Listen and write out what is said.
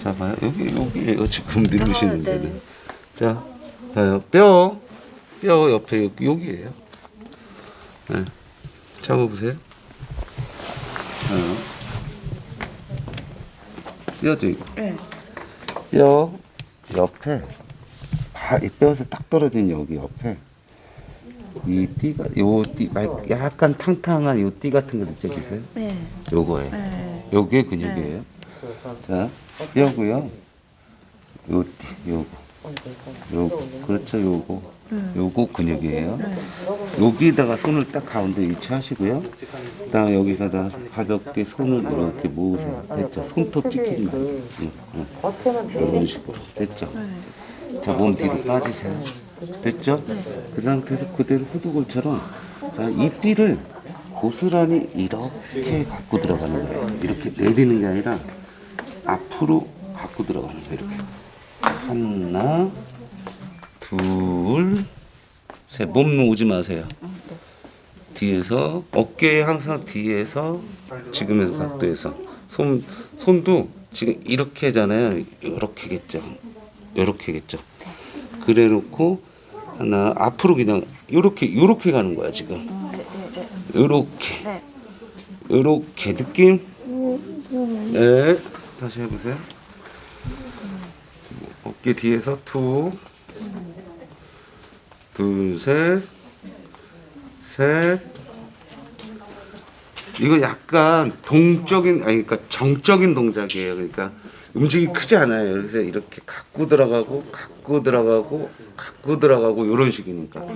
자 봐요 여기 여기에요 지금 누르시는 아, 네. 데는 자 봐요 뼈 뼈 옆에 여기 여기에요 네. 잡아보세요 봐요 뼈죠 이거 네. 뼈 옆에 바, 이 뼈에서 딱 떨어진 여기 옆에 이 띠가 요띠 약간 탕탕한 요 띠 같은 거 느껴지세요? 네. 요거예요. 네. 요게 근육이에요. 자, 뼈고요. 요 띠, 요거. 요거. 그렇죠, 요거. 요거 근육이에요. 여기다가 손을 딱 가운데 위치하시고요. 그 다음 여기서다 가볍게 손을 이렇게 모으세요. 됐죠? 손톱 찍히지 말고. 응, 응. 이런 식으로. 됐죠? 자, 몸 뒤로 빠지세요. 됐죠? 그 상태에서 그대로 후두골처럼 자, 이 띠를 고스란히 이렇게 갖고 들어가는 거예요. 이렇게 내리는 게 아니라 앞으로 갖고 들어가는 거예요. 이렇게. 하나, 둘, 셋. 몸 놓지 마세요. 뒤에서 어깨에 항상 뒤에서 지금에서 각도에서 손 손도 지금 이렇게잖아요. 이렇게겠죠. 이렇게겠죠. 그래 놓고 하나 앞으로 그냥 요렇게 요렇게 가는 거야 지금. 요렇게 네. 요렇게 느낌. 네. 다시 해보세요. 어깨 뒤에서 투, 둘, 셋, 셋. 이거 약간 동적인 아니 그러니까 정적인 동작이에요. 그러니까 움직이 크지 않아요. 그래서 이렇게 갖고 들어가고 갖고 들어가고 갖고 들어가고 이런 식이니까.